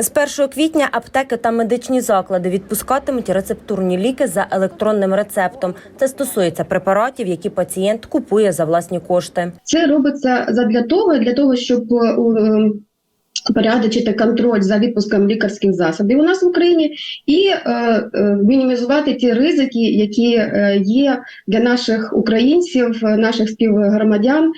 З 1 квітня аптеки та медичні заклади відпускатимуть рецептурні ліки за електронним рецептом. Це стосується препаратів, які пацієнт купує за власні кошти. Це робиться задля того, для того, щоб е, е, порядочити контроль за відпуском лікарських засобів у нас в Україні і е, мінімізувати ті ризики, які є для наших українців, наших співгромадян,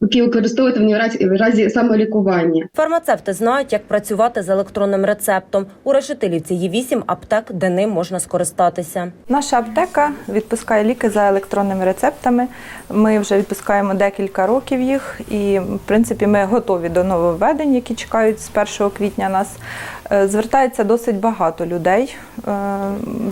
які використовують в разі, в разі самолікування. Фармацевти знають, як працювати з електронним рецептом. У Решетилівці є вісім аптек, де ним можна скористатися. Наша аптека відпускає ліки за електронними рецептами. Ми вже відпускаємо декілька років їх, і в принципі ми готові до нововведень, які чекають з 1 квітня нас. Е, Звертається досить багато людей. Е,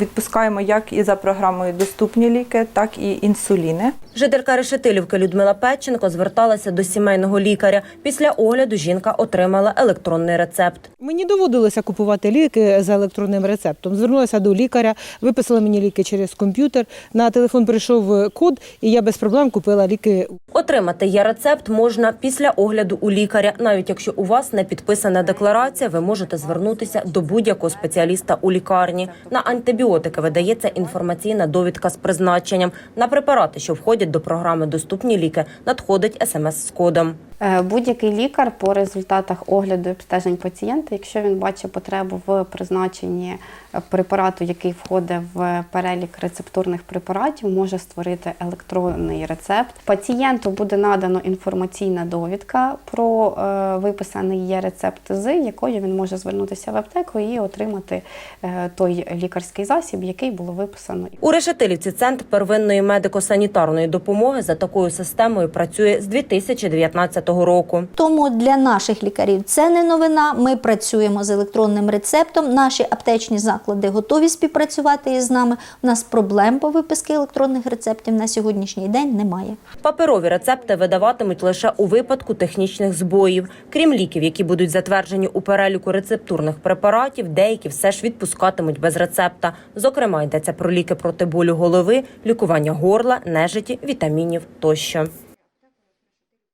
Відпускаємо як і за програмою доступні ліки, так і інсуліни. Жителька Решетилівки Людмила Петченко зверталася до сімейного лікаря. Після огляду жінка отримала електронний рецепт. Мені доводилося купувати ліки за електронним рецептом. Звернулася до лікаря, виписала мені ліки через комп'ютер. На телефон прийшов код, і я без проблем купила ліки. Отримати є рецепт можна після огляду у лікаря. Навіть якщо у вас не підписана декларація, ви можете звернутися до будь-якого спеціаліста у лікарні. На антибіотики видається інформаційна довідка з призначенням. На препарати, що входять до програми Доступні ліки, надходить смс з кодом. Е, Будь-який лікар по результатах огляду і обстежень пацієнта, якщо він бачить потребу в призначенні е, препарату, який входить в перелік рецептурних препаратів, може створити електронний рецепт. Пацієнту буде надано інформаційна довідка про е, виписаний є рецепт, з якою він може звернутися в аптеку і отримати той лікарський засіб, який було виписано. У Решетилівці центр первинної медико-санітарної допомоги за такою системою працює з 2019 року. Тому для наших лікарів це не новина. Ми працюємо з електронним рецептом. Наші аптечні заклади готові співпрацювати із нами. У нас проблем по виписці електронних рецептів на сьогоднішній день немає. Паперові рецепти видаватимуть лише у випадку технічних збоїв. Крім ліків, які будуть затверджені у переліку рецептурних препаратів, деякі все ж відпускатимуть без рецепта. Зокрема, йдеться про ліки проти болю голови, лікування горла, нежиті, вітамінів тощо.